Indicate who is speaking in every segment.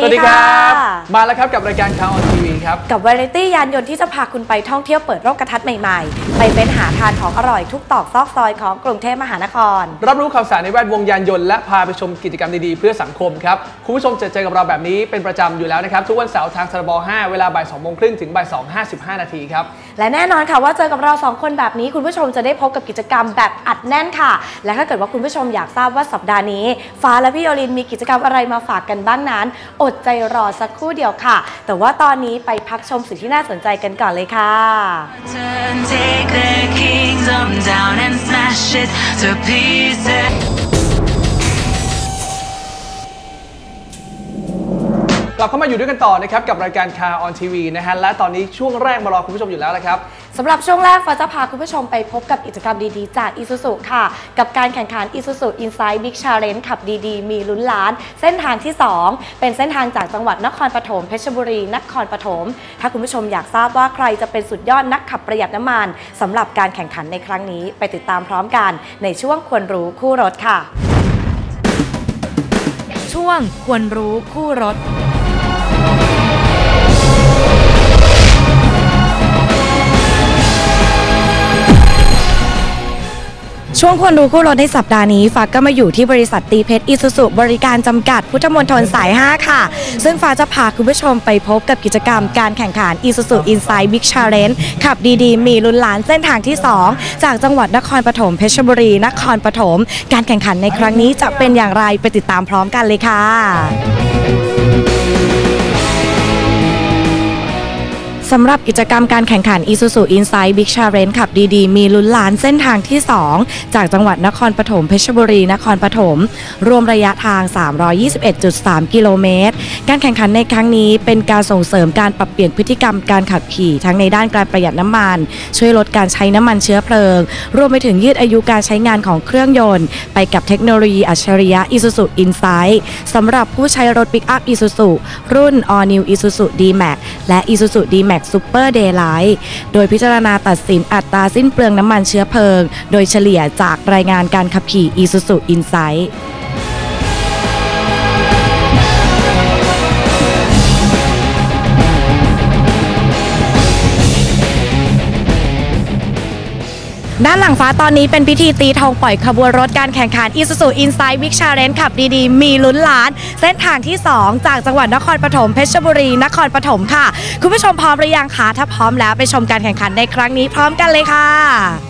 Speaker 1: สวัส
Speaker 2: สวัส
Speaker 1: ดี
Speaker 2: ดีค
Speaker 1: ค่ะ
Speaker 2: รับ มาแล้วครับกับรายการข่าวออนทีวีครับ
Speaker 1: กับวาไรตี้ยานยนต์ที่จะพาคุณไปท่องเที่ยวเปิดโลกกระทัดใหม่ๆ ไปเป็นหาทานของอร่อยทุกตอกซอกซอยของกรุงเทพมหานคร
Speaker 2: รับรู้ข่าวสารในแวดวงยานยนต์และพาไปชมกิจกรรมดีๆ เพื่อสังคมครับ คุณผู้ชมจะเจอกับเราแบบนี้เป็นประจำอยู่แล้วนะครับ ทุกวันเสาร์ทางทรบ5เวลาบ่าย2โมงครึ่งถึงบ่าย2 55นาทีครับ
Speaker 1: และแน่นอนค่ะว่าเจอกับเราสองคนแบบนี้คุณผู้ชมจะได้พบกับกิจกรรมแบบอัดแน่นค่ะ และถ้าเกิดว่าคุณผู้ชมอยากทราบว่าสัปดาห์นี้ ฟ้าและพี่โยลินมีกิจกรรมอะไรมาฝากกันบ้างนั้น อดใจรอสักครู่เดียวค่ะ แต่ว่าตอนนี้ไปพักชมสิ่งที่น่าสนใจกันก่อนเลยค่ะ
Speaker 3: Turn, take their kingdom down and smash it to pieces.
Speaker 2: กลับเข้ามาอยู่ด้วยกันต่อนะครับกับรายการคาออนทีวีนะฮะและตอนนี้ช่วงแรกมารอคุณผู้ชมอยู่แล้วนะครับ
Speaker 1: สำหรับช่วงแรกฟ้าจะพาคุณผู้ชมไปพบกับกิจกรรมดีๆ จาก Isuzu ค่ะ กับการแข่งขัน Isuzu Inside Big Challenge ขับดีๆ มีลุ้นล้าน เส้นทางที่ 2 เป็นเส้นทางจากจังหวัดนครปฐมเพชรบุรี นครปฐมถ้าคุณผู้ชมอยากทราบว่าใครจะเป็นสุดยอดนักขับประหยัดน้ำมันสำหรับการแข่งขันในครั้งนี้ไปติดตามพร้อมกันในช่วงควรรู้คู่รถค่ะ ช่วงควรรู้คู่รถ ช่วงควรรู้คู่รถในสัปดาห์นี้ฟ้าก็มาอยู่ที่บริษัทตีเพชรอิสุสุบริการจำกัดพุทธมณฑลสาย 5 ค่ะ ซึ่งฟ้าจะพาคุณผู้ชมไปพบกับกิจกรรมการแข่งขัน Isuzu Inside Big Challenge ขับดีๆ มีลุ้นล้านเส้นทางที่ 2 จากจังหวัดนครปฐมเพชรบุรี นครปฐมการแข่งขันในครั้งนี้จะเป็นอย่างไรไปติดตามพร้อมกันเลยค่ะ สำหรับกิจกรรมการแข่งขัน Isuzu Inside Big Challenge ขับดีๆ มีลุ้นล้านเส้นทางที่ 2 จากจังหวัดนครปฐมเพชรบุรี นครปฐมรวมระยะทาง 321.3 กิโลเมตร การแข่งขันในครั้งนี้เป็นการส่งเสริมการปรับเปลี่ยนพฤติกรรมการขับขี่ทั้งในด้านการประหยัดน้ำมัน ช่วยลดการใช้น้ำมันเชื้อเพลิง รวมไปถึงยืดอายุการใช้งานของเครื่องยนต์ ไปกับเทคโนโลยีอัจฉริยะ Isuzu Insight สำหรับผู้ใช้รถปิกอัพ Isuzu รุ่น All New Isuzu D-Max และ Isuzu D-Max Super Daylight โดยพิจารณาตัดสินอัตราสิ้นเปลืองน้ำมันเชื้อเพลิง โดยเฉลี่ยจากรายงานการขับขี่ Isuzu Insight ด้านหลังฟ้าตอนนี้เป็นพิธีตีทองปล่อยขบวนรถการแข่งขันอีซูซูอินไซด์วิกชาเลนขับดีๆ มีลุ้นล้าน เส้นทางที่ 2 จากจังหวัดนครปฐมเพชรบุรี นครปฐมค่ะ คุณผู้ชมพร้อมหรือยังคะถ้าพร้อมแล้วไปชมการแข่งขันในครั้งนี้พร้อมกันเลยค่ะ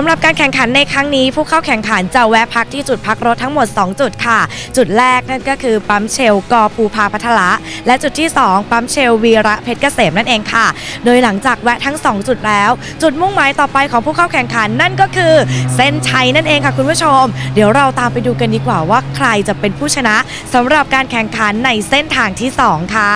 Speaker 1: ำหรับการแข่งขันในครั้งนี้ ผู้เข้าแข่งขันจะแวะพักที่จุดพักรถทั้งหมด 2 จุดค่ะ จุดแรกนั่นก็คือปั๊มเชลกอภูพาพัทละและจุดที่ 2 ปั๊มเชลวีระเพชรเกษมนั่นเองค่ะ โดยหลังจากแวะทั้ง 2 จุดแล้ว จุดมุ่งหมายต่อไปของผู้เข้าแข่งขันนั่นก็คือ เส้นชัยนั่นเองค่ะคุณผู้ชม เดี๋ยวเราตามไปดูกันดีกว่าว่าใครจะเป็นผู้ชนะสำหรับการแข่งขันในเส้นทางที่ 2 ค่ะ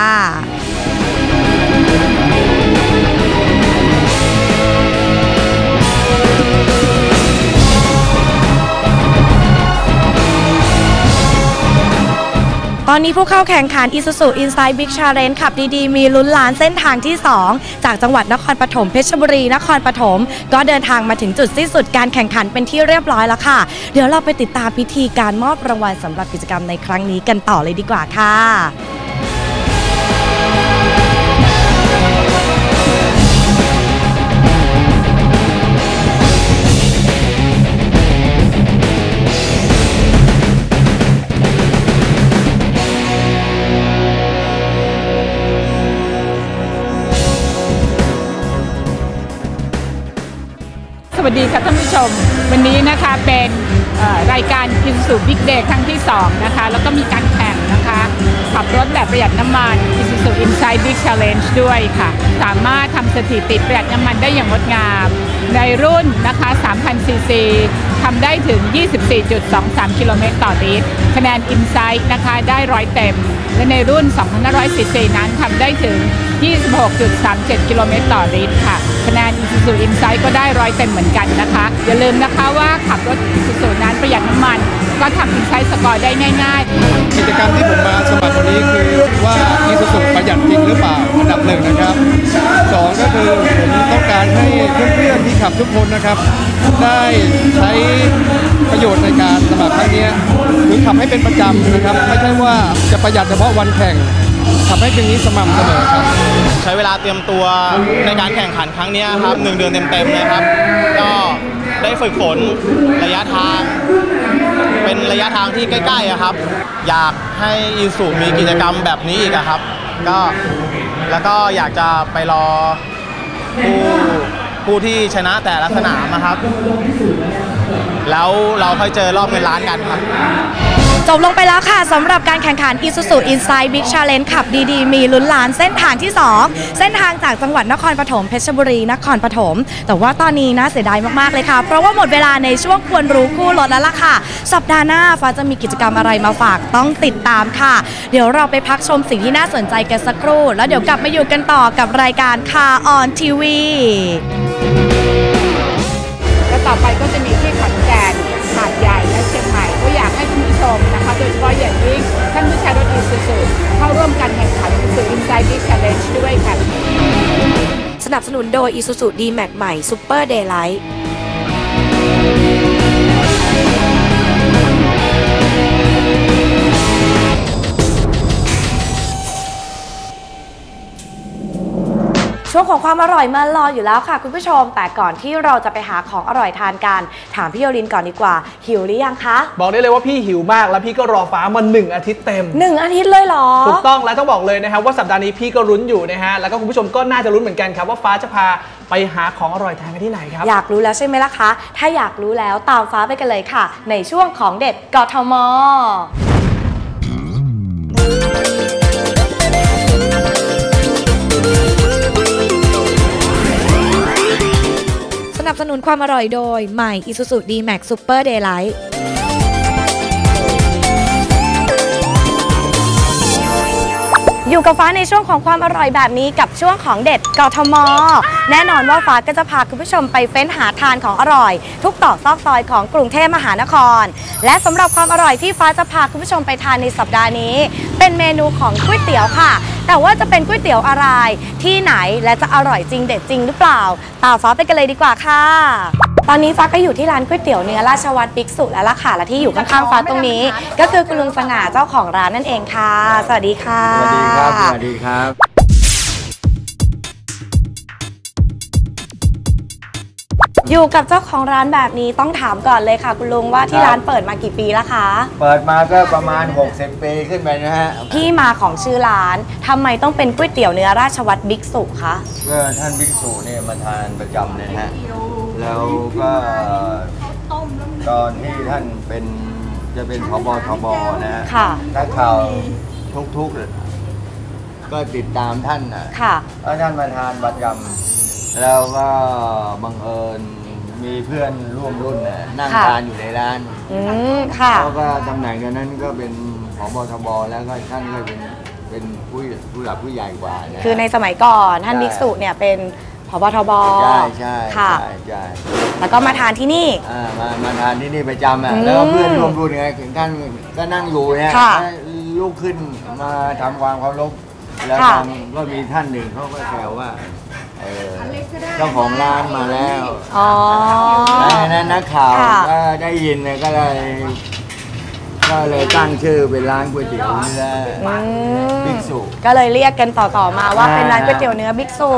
Speaker 1: ตอนนี้ผู้เข้าแข่งขัน Isuzu Inside Big Challenge ขับดีๆ มีลุ้นล้านเส้นทางที่ 2 จากจังหวัดนครปฐมเพชรบุรี นครปฐมก็เดินทางมาถึงจุดสิ้นสุดการแข่งขันเป็นที่เรียบร้อยแล้วค่ะ เดี๋ยวเราไปติดตามพิธีการมอบรางวัลสำหรับกิจกรรมในครั้งนี้กันต่อเลยดีกว่าค่ะ
Speaker 4: วัสดีค่ะท่านผู้ชม วันนี้นะคะเป็นรายการกินสู่บิ๊กเดย์ครั้งที่ 2 นะคะ แล้วก็มีการแข่งนะคะ ขับรถแบบประหยัดน้ำมัน Isuzu Inside Big Challenge ด้วยค่ะ สามารถทำสถิติประหยัดน้ำมันได้อย่างงดงาม ในรุ่นนะคะ3,000ซีซี ทำได้ถึง 24.23 กิโลเมตรต่อลิตร คะแนน Insight นะคะได้ร้อยเต็ม และในรุ่น 2,500 ซีซีนั้นทำได้ถึง 26.37 กิโลเมตรต่อลิตรค่ะ คะแนน Isuzu Insight ก็ได้ร้อยเต็มเหมือนกันนะคะ อย่าลืมนะคะว่าขับรถ Isuzu นั้นประหยัดน้ำมัน ก็ทำ Insight สกอร์ได้ง่าย ๆ
Speaker 5: กิจกรรมที่ผมมาสมัครวันนี้คือว่าอีซูซูประหยัดจริงหรือเปล่าอันดับหนึ่งนะครับสองก็คือ ขับทุกคนนะครับ ได้ใช้ประโยชน์ในการสมัครครั้งนี้คือขับให้เป็นประจำนะครับ ไม่ใช่ว่าจะประหยัดเฉพาะวันแข่งขับให้เป็นนี้สม่ำเสมอครับ
Speaker 6: ใช้เวลาเตรียมตัวในการแข่งขันครั้งนี้ครับหนึ่งเดือนเต็มๆนะครับ ก็ได้ฝึกฝนระยะทาง เป็นระยะทางที่ใกล้ๆอะครับ อยากให้อีสุมีกิจกรรมแบบนี้อีกครับ ก็แล้วก็อยากจะไปรอผู้ ผู้ที่ชนะแต่ละสนามนะครับ แล้วเราค่อยเจอรอบเงินล้านกันครับ
Speaker 1: จบลงไปแล้วค่ะสำหรับการแข่งขัน Isuzu Inside Big Challenge ขับดีๆ มีลุ้นล้านเส้นทางที่ 2 เส้นทางจากจังหวัดนครปฐมเพชรบุรี นครปฐมแต่ว่าตอนนี้น่าเสียดายมากๆเลยค่ะ เพราะว่าหมดเวลาในช่วงควรรู้คู่รถแล้วล่ะค่ะ สัปดาห์หน้าฟ้าจะมีกิจกรรมอะไรมาฝากต้องติดตามค่ะ เดี๋ยวเราไปพักชมสิ่งที่น่าสนใจกันสักครู่ แล้วเดี๋ยวกลับมาอยู่กันต่อกับรายการ Car on TV
Speaker 4: และต่ อไปก็จะมีที่ขอนแก่นหาดใหญ่และเชียงใหม่ ก็อยากให้ท่านผู้ชมนะคะ โดยเฉพาะอย่างยิ่งท่านผู้ชายรถอีซูซูเข้าร่วมกันแข่งขันอีซู Inside Big Challenge ด้วยค่ะ
Speaker 1: สนับสนุนโดย Isuzu D-Max ใหม่ Super Daylight ช่วงของความอร่อยมารออยู่แล้วค่ะ คุณผู้ชม แต่ก่อนที่เราจะไปหาของอร่อยทานกัน ถามพี่โยลินก่อนดีกว่า หิวหรือยังคะ
Speaker 2: บอกได้เลยว่าพี่หิวมากแล้วพี่ก็รอฟ้ามาหนึ่งอาทิตย์เต็ม
Speaker 1: หนึ่งอาทิตย์เลยเหรอ
Speaker 2: ถูกต้องแล้วต้องบอกเลยนะครับว่าสัปดาห์นี้พี่ก็รุ้นอยู่นะฮะแล้วก็คุณผู้ชมก็น่าจะรุ้นเหมือนกันครับว่าฟ้าจะพาไปหาของอร่อยทานกันที่ไหนครับ
Speaker 1: อยากรู้แล้วใช่ไหมล่ะคะ ถ้าอยากรู้แล้วตามฟ้าไปกันเลยค่ะ ในช่วงของเด็ดกทม นับสนุนความอร่อยโดยใหม่ Isuzu D-Max Super Daylight อยู่กับฟ้าในช่วงของความอร่อยแบบนี้กับช่วงของเด็ดกทม แน่นอนว่าฟ้าก็จะพาคุณผู้ชมไปเฟ้นหาทานของอร่อย ทุกตอกซอกซอยของกรุงเทพมหานคร และสำหรับความอร่อยที่ฟ้าจะพาคุณผู้ชมไปทานในสัปดาห์นี้ เป็นเมนูของก๋วยเตี๋ยวค่ะ แต่ว่าจะเป็นก๋วยเตี๋ยวอะไรที่ไหนและจะอร่อยจริงเด็ดจริงหรือเปล่าตามฟ้าไปกันเลยดีกว่าค่ะ ตอนนี้ฟ้าก็อยู่ที่ร้านก๋วยเตี๋ยวเนื้อราชวัตรบิ๊กสุแล้วล่ะค่ะและที่อยู่ข้างๆฟ้าตรงนี้ ก็คือคุณลุงสง่าเจ้าของร้านนั่นเองค่ะ สวัสดีค่ะ
Speaker 7: สวัสดีครับ สวัสดีครับ
Speaker 1: อยู่กับเจ้าของร้านแบบนี้ต้องถามก่อนเลยค่ะ คุณลุงว่าที่
Speaker 7: ครับ
Speaker 1: ร้านเปิดมากี่ปีแล้วคะ
Speaker 7: เปิดมาก็ประมาณ 60 ปีขึ้นไปนะฮะ
Speaker 1: ที่มาของชื่อร้านทำไมต้องเป็นก๋วยเตี๋ยวเนื้อราชวัตรบิ๊กสุคะ
Speaker 7: ก็ท่านบิ๊กซูเนี่ยมาทานประจำเลยนะฮะ แล้วก็ตอนที่ท่านเป็นจะเป็นพบทบนะฮะ
Speaker 1: ค่ะ
Speaker 7: นักข่าวทุกๆก็ติดตามท่านนะ
Speaker 1: ค่ะ
Speaker 7: แล้วท่านมาทานประจำแล้วก็บังเอิญมีเพื่อนร่วมรุ่นน่ะนั่ง
Speaker 1: ค่ะ
Speaker 7: ทานอยู่ในร้าน
Speaker 1: อืมค่ะ
Speaker 7: เขาก็ตำแหน่งนั้นก็เป็นผบทบแล้วก็ท่านก็เป็นเป็นผู้ผู้หลักผู้ใหญ่กว่านะ
Speaker 1: คือในสมัยก่อนท่าน
Speaker 7: ใช่
Speaker 1: บิ๊กสุเนี่ยเป็นพ บทบ
Speaker 7: ใช่ใช่
Speaker 1: ค่ะ
Speaker 7: ใช่ใช่
Speaker 1: แล้วก็มาทานที่นี่
Speaker 7: อ่ามามาทานที่นี่ประจำอะ
Speaker 1: อืม
Speaker 7: แล้วก็เพื่อนร่วมรุ่นไงท่านก็นั่งอยู่เนี่ย
Speaker 1: ค่ะ
Speaker 7: ลุกขึ้นมาทำความเคารพแล้ว
Speaker 1: ค่ะ
Speaker 7: ทางก็มีท่านหนึ่งเขาก็แซวว่าเออเจ้าของร้านมาแล้ว
Speaker 1: อ๋อ
Speaker 7: แล้วนั้นนักข่าว
Speaker 1: ค่ะ
Speaker 7: ก็ได้ยินเนี่ยก็เลย ก็เลยตั้งชื่อเป็นร้านก๋วยเตี๋ยวเนื้อ
Speaker 1: อืม
Speaker 7: บิ๊กสุ
Speaker 1: ก็เลยเรียกกันต่อๆมาว่า
Speaker 7: อ่า
Speaker 1: เป็นร้านก๋วยเตี๋ยวเนื้อบิ๊กซู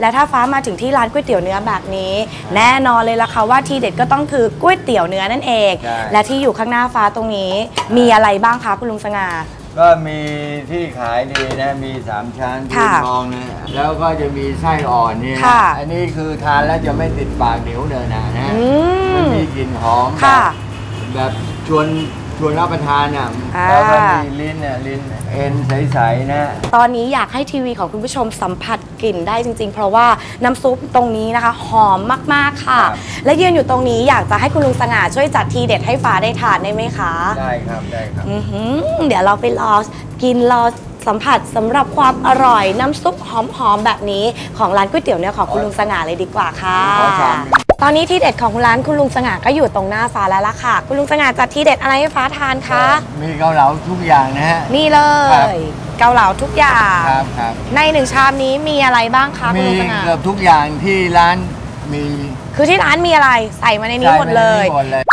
Speaker 1: และถ้าฟ้ามาถึงที่ร้านก๋วยเตี๋ยวเนื้อแบบนี้ แน่นอนเลยล่ะค่ะว่าทีเด็ดก็ต้องคือก๋วยเตี๋ยวเนื้อนั่นเอง
Speaker 7: ใช่
Speaker 1: และที่อยู่ข้างหน้าฟ้าตรงนี้ มีอะไรบ้างคะคุณลุงสง่า
Speaker 7: ก็มีที่ขายดีนะ มีสามชั้นพื้
Speaker 1: ค่ะ
Speaker 7: นทองนะแล้วก็จะมีไส้อ่อนเนี่ย
Speaker 1: ค่ะ
Speaker 7: อันนี้คือทานแล้วจะไม่ติดปากเหนียวเนินนะนะ
Speaker 1: อืม
Speaker 7: มันมีกลิ่นหอมแบ
Speaker 1: ค่ะ
Speaker 7: บแบบชวน ชวนรับประทานอะ
Speaker 1: อ่า
Speaker 7: แล้วก็มีลิ้นอะลิ้นเอ็นใสๆนะ
Speaker 1: ตอนนี้อยากให้ทีวีของคุณผู้ชมสัมผัสกลิ่นได้จริง ๆ เพราะว่าน้ำซุปตรงนี้นะคะ หอมมากๆค่ะ
Speaker 7: ครับ
Speaker 1: และยืนอยู่ตรงนี้อยากจะให้คุณลุงสง่าช่วยจัดทีเด็ดให้ฟ้าได้ทานได้ไหมคะ
Speaker 7: ได้ครับได้ครับ
Speaker 1: อื้อหือเดี๋ยวเราไปรอกินรอสัมผัสสำหรับความอร่อยน้ำซุปหอมๆแบบนี้ของร้านก๋วยเตี๋ยวเนื้อของคุณลุงสง่าเลยดีกว่าค่ะ
Speaker 7: ขอชามหนึ่ง
Speaker 1: ตอนนี้ที่เด็ดของร้านคุณลุงสง่าก็อยู่ตรงหน้าฟ้าแล้วล่ะค่ะ คุณลุงสง่าจัดที่เด็ดอะไรให้ฟ้าทานคะ
Speaker 7: มีเกาเหลาทุกอย่างนะฮะ
Speaker 1: นี่เล
Speaker 7: ครับ
Speaker 1: ย เกาเหลาทุกอย่าง
Speaker 7: ครับครับ
Speaker 1: ในหนึ่งชามนี้มีอะไรบ้างคะคุณ
Speaker 7: มี
Speaker 1: ลุงสง่า
Speaker 7: เกือบทุกอย่างที่ร้านมี
Speaker 1: คือที่ร้านมีอะไรใส่มาในนี้หมดเลย
Speaker 7: ใส่ในนี้หมดเลย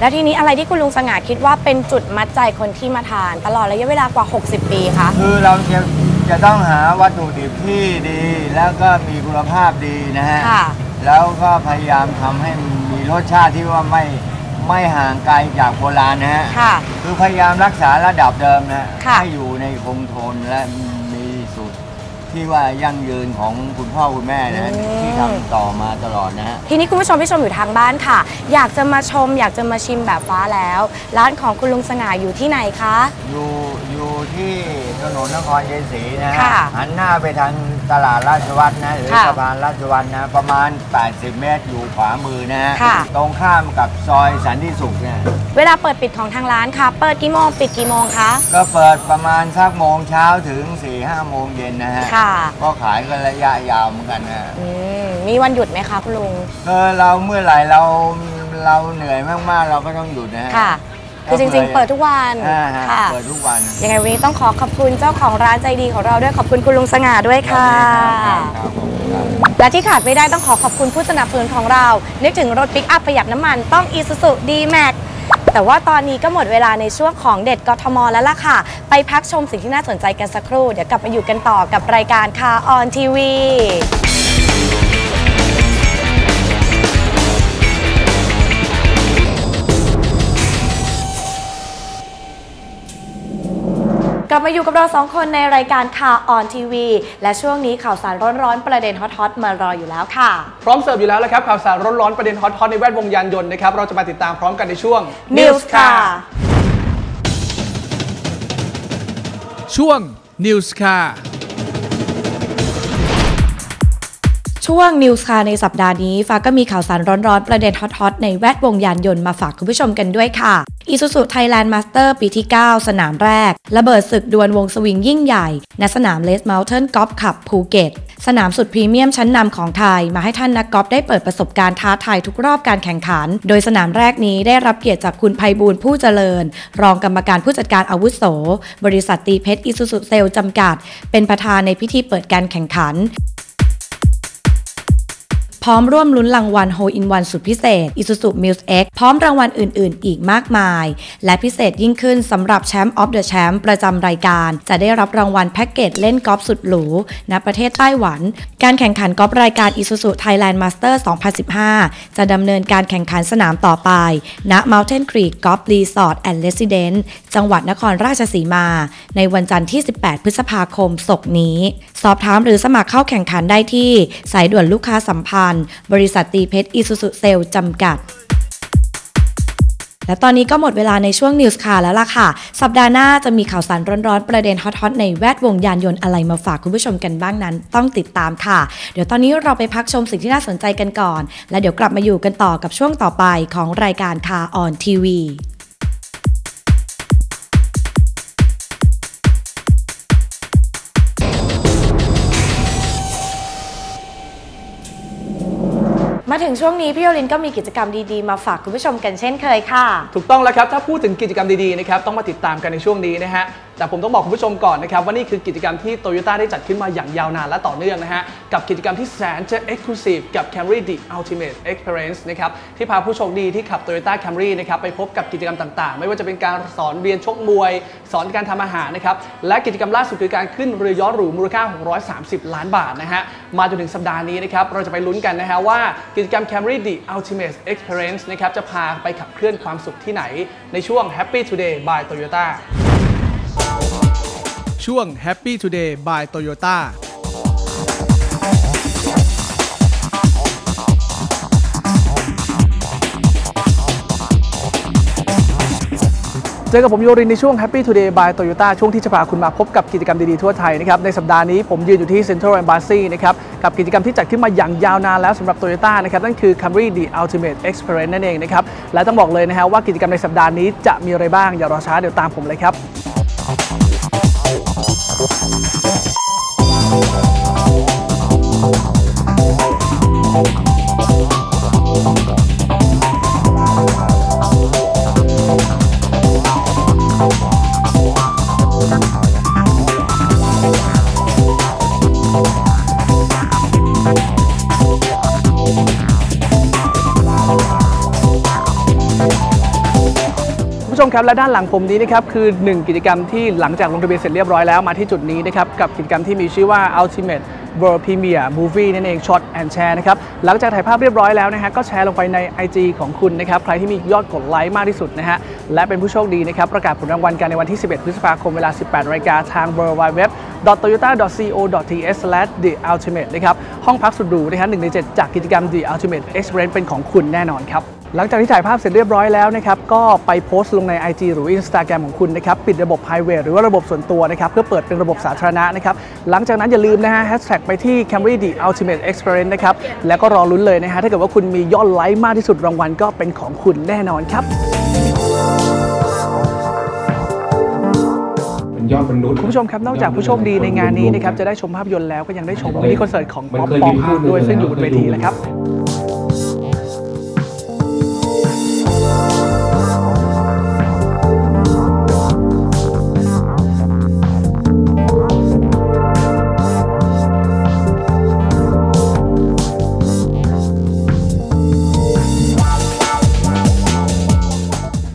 Speaker 1: แล้วทีนี้อะไรที่คุณลุงสง่าคิดว่าเป็นจุดมัดใจคนที่มาทาน ตลอดระยะเวลากว่า 60 ปีคะ
Speaker 7: คือเราจะจะต้องหาวัตถุดิบที่ดี แล้วก็มีคุณภาพดีนะฮะ
Speaker 1: ค่ะ
Speaker 7: แล้วก็พยายามทำให้มีรสชาติที่ว่าไม่ไม่ห่างไกลจากโบราณนะฮะ
Speaker 1: ค่ะ
Speaker 7: คือพยายามรักษาระดับเดิมนะ
Speaker 1: ค่ะ
Speaker 7: ให้อยู่ในคงทนและมีสูตร ที่ว่ายั่งยืนของคุณพ่อคุณแม่นะฮะที่ทำต่อมาตลอดนะฮะ
Speaker 1: ทีนี้คุณผู้ชมที่ชมอยู่ทางบ้านค่ะ อยากจะมาชม อยากจะมาชิมแบบฟ้าแล้ว ร้านของคุณลุงสง่าอยู่ที่ไหนคะ
Speaker 7: อยู่อยู่ ที่ถนนนครชัยศรีนะฮะ
Speaker 1: ค่ะ
Speaker 7: หันหน้าไปทางตลาดราชวัฒนะหรือ
Speaker 1: ค่ะ
Speaker 7: สะพานราชวัฒนะประมาณ 80 เมตรอยู่ขวามือนะฮะ
Speaker 1: ค่ะ
Speaker 7: ตรงข้ามกับซอยสันติสุขเนี่ย
Speaker 1: เวลาเปิดปิดของทางร้านค่ะ เปิดกี่โมงปิดกี่โมงคะ
Speaker 7: ก็เปิดประมาณสักโมงเช้าถึง4-5โมงเย็นนะฮะ
Speaker 1: ค่ะ
Speaker 7: ก็ขายกันระยะยาวเหมือนกันนะฮะ
Speaker 1: อืมมีวันหยุดไหมคะคุณลุง
Speaker 7: เออเราเมื่อไหร่เราเราเหนื่อยมากๆ เราก็ต้องหยุดนะฮะ
Speaker 1: ค่ะ คือจริง ๆ เปิดทุกวัน
Speaker 7: อ่าฮะ
Speaker 1: ค่ะ
Speaker 7: เปิดทุกวัน
Speaker 1: ยังไงวันนี้ต้องขอขอบคุณเจ้าของร้านใจดีของเราด้วยขอบคุณคุณลุงสง่าด้วยค่ะ
Speaker 7: ครับครับผมครับ
Speaker 1: และที่ขาดไม่ได้ต้องขอขอบคุณผู้สนับสนุนของเรา นึกถึงรถปิกอัพประหยัดน้ำมันต้อง Isuzu D-Max แต่ว่าตอนนี้ก็หมดเวลาในช่วงของเด็ดกทมแล้วล่ะค่ะ ไปพักชมสิ่งที่น่าสนใจกันสักครู่ เดี๋ยวกลับมาอยู่กันต่อกับรายการคาออนทีวี กลับมาอยู่กับเราสองคนในรายการข่าวออนทีวี และช่วงนี้ข่าวสารร้อนๆ ประเด็นฮอตๆ มารออยู่แล้วค่ะ
Speaker 2: พร้อมเสิร์ฟอยู่แล้วละครับข่าวสารร้อนๆ ประเด็นฮอตๆ ในแวดวงยานยนต์นะครับเราจะมาติดตามพร้อมกันในช่วง
Speaker 1: News ค่ะ
Speaker 2: ช่วง News ค่ะ
Speaker 1: ช่วงนิวส์คาในสัปดาห์นี้ ฟ้าก็มีข่าวสารร้อนๆ ประเด็นฮอตๆ ในแวดวงยานยนต์มาฝากคุณผู้ชมกันด้วยค่ะ Isuzu Thailand Master ปีที่ 9 สนามแรก ระเบิดศึกดวลวงสวิงยิ่งใหญ่ ณสนามเลสเมลเทนกอล์ฟขับภูเก็ตสนามสุดพรีเมียมชั้นนำของไทย มาให้ท่านนักกอล์ฟได้เปิดประสบการณ์ท้าทายทุกรอบการแข่งขัน โดยสนามแรกนี้ได้รับเกียรติจากคุณไพบูลผู้เจริญ รองกรรมการผู้จัดการอาวุโส บริษัทตีเพชรอิสุสุเซลจำกัด เป็นประธานในพิธีเปิดการแข่งขัน พร้อมร่วมลุ้นรางวัล Hole in One สุดพิเศษ Isuzu Muse X พร้อมรางวัลอื่น ๆ อีกมากมาย และพิเศษยิ่งขึ้นสำหรับแชมป์ออฟเดอะแชมป์ประจำรายการ จะได้รับรางวัลแพ็กเกจเล่นกอล์ฟสุดหรูณประเทศไต้หวัน การแข่งขันกอล์ฟรายการ Isuzu Thailand Master 2015 จะดำเนินการแข่งขันสนามต่อไป ณ Mountain Creek Golf Resort and Residence จังหวัดนครราชสีมา ในวันจันทร์ที่ 18 พฤษภาคมศกนี้ สอบถามหรือสมัครเข้าแข่งขันได้ที่สายด่วนลูกค้าสัมพันธ์บริษัทตีเพชรอิสุสุเซลจำกัดและตอนนี้ก็หมดเวลาในช่วงนิวส์ค่ะแล้วล่ะค่ะ สัปดาห์หน้าจะมีข่าวสารร้อนๆ ประเด็นฮอตๆ ในแวดวงยานยนต์อะไรมาฝากคุณผู้ชมกันบ้างนั้น ต้องติดตามค่ะ เดี๋ยวตอนนี้เราไปพักชมสิ่งที่น่าสนใจกันก่อน แล้วเดี๋ยวกลับมาอยู่กันต่อกับช่วงต่อไปของรายการคาออนทีวี ถึงช่วงนี้พี่โอลินก็มีกิจกรรมดีๆ มาฝากคุณผู้ชมกันเช่นเคยค่ะ
Speaker 2: ถูกต้องแล้วครับ ถ้าพูดถึงกิจกรรมดีๆนะครับต้องมาติดตามกันในช่วงนี้นะฮะ แต่ผมต้องบอกคุณผู้ชมก่อนนะครับว่านี่คือกิจกรรมที่โตโยต้าได้จัดขึ้นมาอย่างยาวนานและต่อเนื่องนะฮะกับกิจกรรมที่แสนจะ Exclusive กับ Camry The Ultimate Experience นะครับที่พาผู้โชคดีที่ขับ Toyota Camry นะครับไปพบกับกิจกรรมต่างๆ ไม่ว่าจะเป็นการสอนเรียนชกมวย สอนการทำอาหารนะครับและกิจกรรมล่าสุดคือการขึ้นเรือยอชหรูมูลค่า 630 ล้านบาทนะฮะมาจนถึงสัปดาห์นี้นะครับเราจะไปลุ้นกันนะฮะว่ากิจกรรม Camry The Ultimate Experience นะครับจะพาไปขับเคลื่อนความสุขที่ไหนในช่วง Happy Today by Toyota ช่วง Happy Today by Toyota เจอกับผมโยรินในช่วง Happy Today by Toyota ช่วงที่จะพาคุณมาพบกับกิจกรรมดี ๆ ทั่วไทยนะครับ ในสัปดาห์นี้ผมยืนอยู่ที่ Central Embassy นะครับ กับกิจกรรมที่จัดขึ้นมาอย่างยาวนานแล้วสำหรับ Toyota นะครับ นั่นคือ Camry The Ultimate Experience นั่นเองนะครับ และต้องบอกเลยนะฮะว่ากิจกรรมในสัปดาห์นี้จะมีอะไรบ้างอย่ารอช้าเดี๋ยวตามผมเลยครับ คุณ มครับและด้านหลังผมนี้นะครับคือ 1 กิจกรรมที่หลังจากลงทะเบียนเสร็จเรียบร้อยแล้วมาที่จุดนี้นะครับกับกิจกรรมที่มีชื่อว่า Ultimate World Premiere Movie นั่นเอง Shot and Share นะครับหลังจากถ่ายภาพเรียบร้อยแล้วนะฮะก็แชร์ลงไปใน IG ของคุณนะครับใครที่มียอดกดไลค์มากที่สุดนะฮะและเป็นผู้โชคดีนะครับประกาศผลรางวัลกันในวันที่ 11 พฤษภาคมเวลา 18นาฬิกาทาง w w w toyota.co.th/the ultimate นะครับห้องพักสุดหรูนะฮะหนึ่งใน 7 จากกิจกรรม The Ultimate Experience เป็นของคุณแน่นอนครับ หลังจากที่ถ่ายภาพเสร็จเรียบร้อยแล้วนะครับ ก็ไปโพสต์ลงใน IG หรือ Instagram ของคุณนะครับ ปิดระบบ private หรือว่าระบบส่วนตัวนะครับ เพื่อเปิดเป็นระบบสาธารณะนะครับ หลังจากนั้นอย่าลืมนะฮะแฮชแท็กไปที่ Camry The Ultimate Experience นะครับ แล้วก็รอลุ้นเลยนะฮะ ถ้าเกิดว่าคุณมียอดไลค์มากที่สุดรางวัลก็เป็นของคุณแน่นอนครับ
Speaker 8: เป็นยอดมนุษย์
Speaker 2: คุณผู้ชมครับนอกจากผู้โชคดีในงานนี้นะครับจะได้ชมภาพยนตร์แล้วก็ยังได้ชมมินิคอนเสิร์ตของ
Speaker 8: มัน
Speaker 2: ป๊อป
Speaker 8: เคย
Speaker 2: ป
Speaker 8: มี
Speaker 2: อง
Speaker 8: ภา
Speaker 2: กู
Speaker 8: พ
Speaker 2: ลด้วย
Speaker 8: หนึ่ง
Speaker 2: ซึ่งอยู่บน
Speaker 8: เค
Speaker 2: เวย
Speaker 8: ดู
Speaker 2: ทีแล้วครับ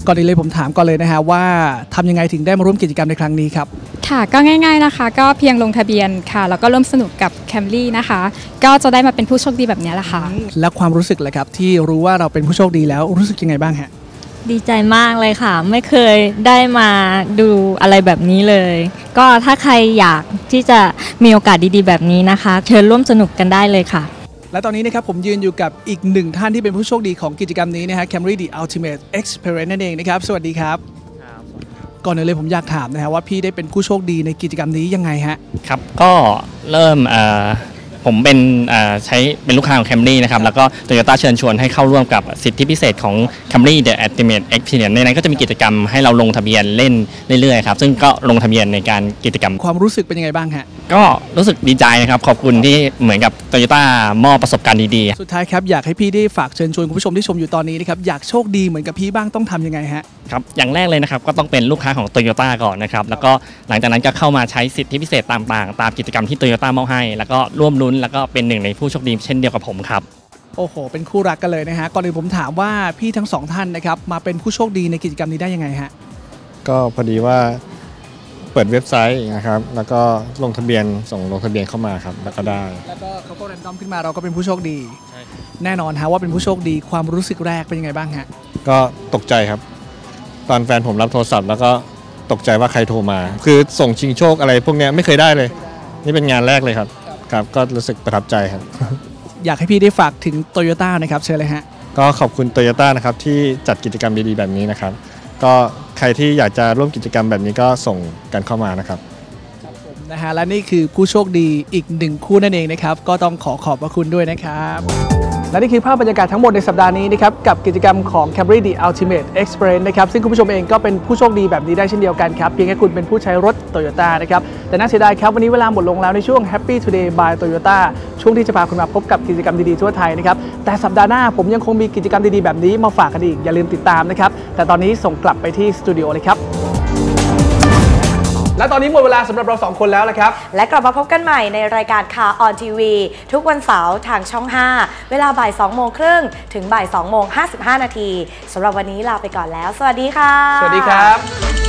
Speaker 2: ก่อนอื่นเลยผมถามก่อนเลยนะฮะว่าทำยังไงถึงได้มาร่วมกิจกรรมในครั้งนี้ครับ
Speaker 9: ค่ะก็ง่ายๆนะคะ ก็เพียงลงทะเบียนค่ะแล้วก็ร่วมสนุกกับ Camry นะคะ ก็จะได้มาเป็นผู้โชคดีแบบนี้แหละค่ะ
Speaker 2: และความรู้สึกแหละครับที่รู้ว่าเราเป็นผู้โชคดีแล้วรู้สึกยังไงบ้างฮะ
Speaker 10: ดีใจมากเลยค่ะ ไม่เคยได้มาดูอะไรแบบนี้เลย ก็ถ้าใครอยากที่จะมีโอกาสดีๆ แบบนี้นะคะ เชิญร่วมสนุกกันได้เลยค่ะ
Speaker 2: และตอนนี้นะครับผมยืนอยู่กับอีกหนึ่งท่านที่เป็นผู้โชคดีของกิจกรรมนี้นะฮะ Camry The Ultimate Experience นั่นเองนะครับ สวัสดีครับ ก่อนอื่นเลยผมอยากถามนะฮะว่าพี่ได้เป็นผู้โชคดีในกิจกรรมนี้ยังไงฮะ
Speaker 11: ครับก็เริ่มเอ่อผมเป็นเอ่อใช้เป็นลูกค้าของ Camry นะครับ แล้วก็ Toyota เชิญชวนให้เข้าร่วมกับสิทธิพิเศษของ Camry The Ultimate Experience ในนั้นก็จะมีกิจกรรมให้เราลงทะเบียนเล่นเรื่อยๆครับซึ่งก็ลงทะเบียนในการกิจกรรม
Speaker 2: ความรู้สึกเป็นยังไงบ้างฮะ
Speaker 11: ก็รู้สึกดีใจนะครับ ขอบคุณที่เหมือนกับ Toyota มอบประสบการณ์ดีๆ
Speaker 2: สุดท้ายครับ อยากให้พี่ได้ฝากเชิญชวนคุณผู้ชมที่ชมอยู่ตอนนี้นะครับ อยากโชคดีเหมือนกับพี่บ้างต้องทำยังไงฮะ
Speaker 11: ครับ อย่างแรกเลยนะครับ ก็ต้องเป็นลูกค้าของ Toyota ก่อนนะครับ แล้วก็หลังจากนั้นก็เข้ามาใช้สิทธิพิเศษต่างๆ ตามกิจกรรมที่ Toyota มอบให้ แล้วก็ร่วมลุ้นแล้วก็เป็นหนึ่งในผู้โชคดีเช่นเดียวกับผมครับ
Speaker 2: โอ้โห เป็นคู่รักกันเลยนะฮะ ก่อนอื่นผมถามว่าพี่ทั้งสองท่านนะครับมาเป็นผู้โชคดีในกิจกรรมนี้ได้ยังไงฮะ
Speaker 5: ก็พอดีว่า เปิดเว็บไซต์นะครับ แล้วก็ลงทะเบียนส่งลงทะเบียนเข้ามาครับ แล้วก็ได้
Speaker 2: แล้วก็เขาก็แรนดอมขึ้นมาเราก็เป็นผู้โชคดี แน่นอนฮะว่าเป็นผู้โชคดีความรู้สึกแรกเป็นยังไงบ้างฮะ
Speaker 5: ก็ตกใจครับ ตอนแฟนผมรับโทรศัพท์ แล้วก็ตกใจว่าใครโทรมา คือส่งชิงโชคอะไรพวกเนี้ยไม่เคยได้เลย นี่เป็นงานแรกเลยครับ ครับ ก็รู้สึกประทับใจครับ
Speaker 2: อยากให้พี่ได้ฝากถึงโตโยต้านะครับเชิญเลยฮะ
Speaker 5: ก็ขอบคุณโตโยต้านะครับที่จัดกิจกรรมดีๆแบบนี้นะครับ ก็ใครที่อยากจะร่วมกิจกรรมแบบนี้ก็ส่งกันเข้ามานะครับ
Speaker 2: นะฮะและนี่คือผู้โชคดีอีกหนึ่งคู่นั่นเองนะครับ ก็ต้องขอขอบพระคุณด้วยนะครับ และนี่คือภาพบรรยากาศทั้งหมดในสัปดาห์นี้นะครับกับกิจกรรมของ Camry The Ultimate Experience นะครับซึ่งคุณผู้ชมเองก็เป็นผู้โชคดีแบบนี้ได้เช่นเดียวกันครับเพียงแค่คุณเป็นผู้ใช้รถ Toyota นะครับแต่น่าเสียดายครับวันนี้เวลาหมดลงแล้วในช่วง Happy Today by Toyota ช่วงที่จะพาคุณมาพบกับกิจกรรมดีๆทั่วไทยนะครับแต่สัปดาห์หน้าผมยังคงมีกิจกรรมดีๆแบบนี้มาฝากกันอีกอย่าลืมติดตามนะครับแต่ตอนนี้ส่งกลับไปที่สตูดิโอเลยครับ และตอนนี้หมดเวลาสำหรับเราสองคนแล้วละครับ
Speaker 1: และกลับมาพบกันใหม่ในรายการคาออนทีวีทุกวันเสาร์ทางช่อง 5 เวลาบ่าย2โมงครึ่งถึงบ่าย2โมง55 นาทีสำหรับวันนี้ลาไปก่อนแล้ว สวัสดีค่ะ
Speaker 2: สวัสดีครับ